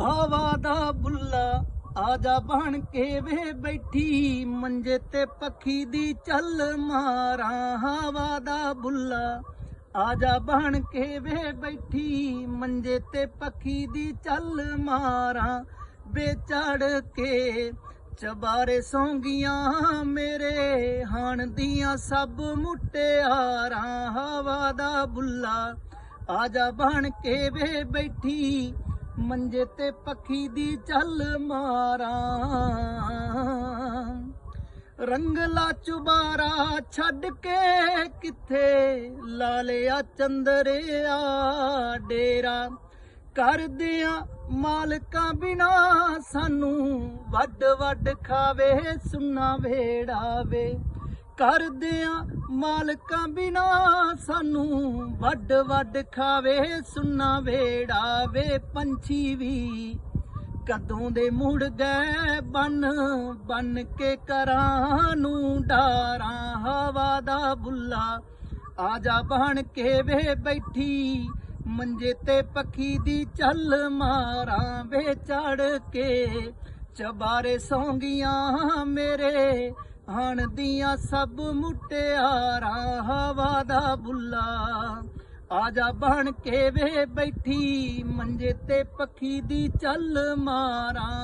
ਹਵਾ ਦਾ ਬੁੱਲਾ ਆ ਜਾ ਬਣ ਕੇ ਵੇ ਬੈਠੀ, ਮੰਜੇ ਤੇ ਪੱਖੀ ਦੀ ਚੱਲ ਮਾਰਾਂ। ਹਵਾ ਦਾ ਬੁੱਲਾ ਆ ਜਾ ਬਣ ਕੇ ਵੇ ਬੈਠੀ, ਮੰਜੇ ਤੇ ਪੱਖੀ ਦੀ ਚੱਲ ਮਾਰਾਂ। ਵੇ ਚੜ ਕੇ ਚਬਾਰੇ ਸੌਂਗੀਆਂ ਮੇਰੇ ਹਣ ਦੀਆਂ ਸਭ ਮੁਟਿਆਰਾਂ ਹਵਾ ਦਾ ਬੁੱਲਾ ਆ ਜਾ ਬਣ ਕੇ ਵੇ ਬੈਠੀ ਮੰਜੇ ਤੇ ਪੱਖੀ ਦੀ ਚੱਲ ਮਾਰਾਂ। ਰੰਗਲਾ ਚੁਬਾਰਾ ਛੱਡ ਕੇ ਕਿੱਥੇ? ਲਾਲਿਆ ਚੰਦਰਿਆ ਡੇਰਾ। ਕਰਦਿਆਂ ਮਾਲਕਾਂ ਬਿਨਾ ਸਾਨੂੰ ਵੱਡ ਵੱਡ ਖਾਵੇ, ਸੁਨਾ ਵੇੜਾਵੇ ਕਰਦਿਆਂ ਮਾਲਕਾਂ ਬਿਨਾ ਸਾਨੂੰ ਵੱਡ ਵੱਡ ਖਾਵੇ, ਸੁਨਾ ਵੇੜਾਵੇ ਪੰਛੀ ਵੀ। ਕਦੋਂ ਦੇ ਮੁੜ ਗਏ ਬਨ ਬਨ ਕੇ ਕਰਾਂ ਨੂੰ ਡਾਰਾਂ, ਹਵਾ ਦਾ ਬੁੱਲਾ। ਆ ਜਾ ਬਣ ਕੇ ਵੇ ਬੈਠੀ, ਮੰਜੇ ਤੇ ਪੱਖੀ ਦੀ ਚੱਲ ਮਾਰਾਂ ਵੇ ਚੜ ਕੇ। ਚਬਾਰੇ ਸੌਂਗੀਆਂ ਮੇਰੇ ਹਣ ਦੀਆਂ ਸਭ ਮੁਟਿਆਰਾਂ ਹਵਾ ਦਾ ਬੁੱਲਾ। ਆਜਾ ਬਣ ਕੇ ਵੇ ਬੈਠੀ ਮੰਜੇ ਤੇ ਪੱਖੀ ਦੀ ਚੱਲ ਮਾਰਾਂ।